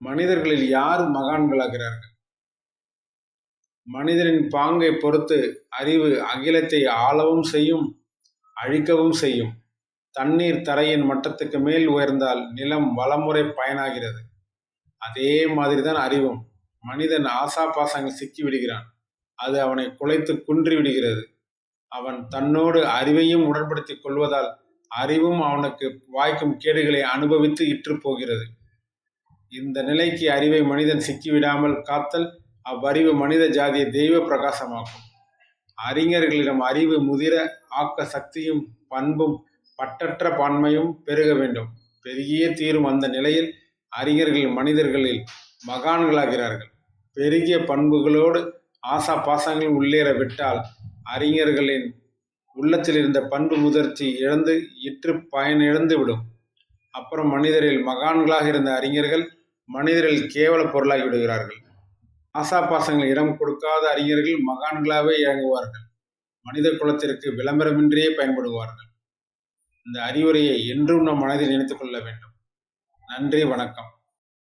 மனிதர்களில் யார் மகான்களாகிறார்கள்? மனிதனின் பாங்கை பொறுத்து அறிவு அகிலத்தை ஆளவும் செய்யும் அழிக்கவும் செய்யும். தண்ணீர் தரையின் மட்டத்துக்கு மேல் உயர்ந்தால் நிலம் வளமுறை பயனாகிறது. அதே மாதிரி தான் அறிவும். மனிதன் ஆசா பாசங்கள் சிக்கி விடுகிறான் அது அவனை குலைத்து குன்றி விடுகிறது அவன் தன்னோடு அறிவையும் உடன்படுத்திக் கொள்வதால் அறிவும் அவனுக்கு வாய்க்கும் கேடுகளை அனுபவித்து இற்று போகிறது இந்த நிலைக்கு அறிவை மனிதன் சிக்கிவிடாமல் காத்தல் அவ்வறிவு மனித ஜாதியை தெய்வ பிரகாசமாக்கும். அறிஞர்களிடம் அறிவு முதிர ஆக்க சக்தியும் பண்பும் பட்டற்ற பான்மையும் பெருக வேண்டும். பெருகியே தீரும் அந்த நிலையில் அறிஞர்கள் மனிதர்களில் மகான்களாகிறார்கள். பெருகிய பண்புகளோடு ஆசா பாசங்கள் உள்ளேற விட்டால் அறிஞர்களின் உள்ளத்தில் இருந்த பண்பு முதிர்ச்சி இழந்து இற்று பயனிழந்து விடும் அப்புறம் மனிதரில் மகான்களாக இருந்த அறிஞர்கள் மனிதர்கள் கேவல பொருளாகி விடுகிறார்கள். ஆசாபாசங்கள் இடம் கொடுக்காத அறிஞர்கள் மகான்களாகவே இறங்குவார்கள். மனித குலத்திற்கு விளம்பரமின்றியே பயன்படுவார்கள். இந்த அறிவுரையை என்றும் நம் மனதில் நினைத்துக் கொள்ள வேண்டும். நன்றி வணக்கம்.